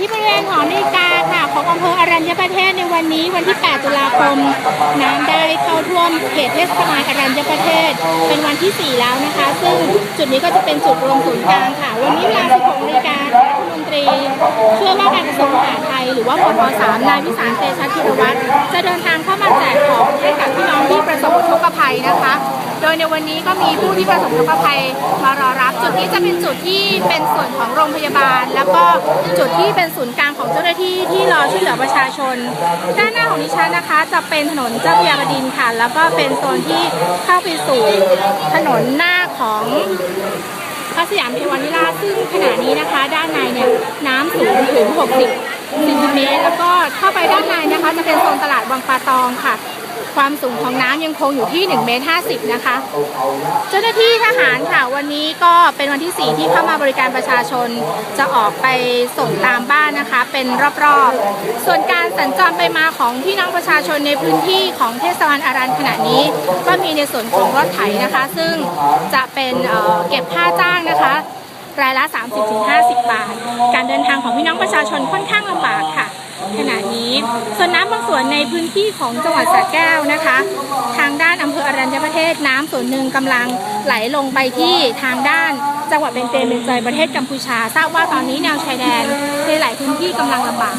ที่บริเวณหอนาฬิกาค่ะของอำเภออรัญญประเทศในวันนี้วันที่ 8 ตุลาคม น้ำได้เข้าท่วมเขตเทศบาลอรัญญประเทศ เป็นวันที่ 4 แล้วนะคะ ซึ่งจุดนี้ก็จะเป็นจุดรวมศูนย์กลางค่ะ วันนี้เวลา 16นาฬิการัฐมนตรีช่วยว่าการกระทรวงมหาดไทย หรือว่าพมสามนายวิสารเตชะธีรวัตรจะเดินทางเข้ามาแจกของให้กับพี่น้องที่ประสบอุทกภัยนะคะ โดยในวันนี้ก็มีผู้ที่ประสบอุทกภัยมารอ นี้จะเป็นจุดที่เป็นส่วนของโรงพยาบาล แล้วก็จุดที่เป็นศูนย์กลางของเจ้าหน้าที่ที่รอช่วยเหลือประชาชน ด้านหน้าของดิฉันนะคะ จะเป็นถนนเจ้าพยาบดินค่ะ แล้วก็เป็นโซนที่เข้าไปสู่ถนนหน้าของพระสยามเทวานิราชซึ่งขณะนี้นะคะ ด้านในเนี่ยน้ำสูงถึง 60เซนติเมตรแล้วก็เข้าไปด้านในนะคะ จะเป็นโซนตลาดวังปาตองค่ะ ความสูงของน้ำยังคงอยู่ที่1เมตร50 นะคะ เจ้าหน้าที่ทหารค่ะ วันนี้ก็เป็นวันที่ 4 ที่เข้ามาบริการประชาชนจะออกไปส่งตามบ้านนะคะ เป็นรอบๆ ส่วนการสัญจรไปมาของพี่น้องประชาชนในพื้นที่ของเทศบาลอารันขณะนี้ ก็มีในส่วนของรถไถนะคะ ซึ่งจะเป็นเเก็บค่าจ้างนะคะ รายละ 30-50 บาท การเดินทางของพี่น้องประชาชนค่อนข้างลำบากค่ะ ขณะนี้ ส่วนน้ำบางส่วนในพื้นที่ของจังหวัดสระแก้วนะคะ ทางด้านอำเภออรัญญประเทศน้ำส่วนหนึ่งกำลังไหลลงไปที่ทางด้านจังหวัดเบนเตนเบนจยประเทศกัมพูชา ทราบว่าตอนนี้แนวชายแดนในหลายพื้นที่กำลังลำบาก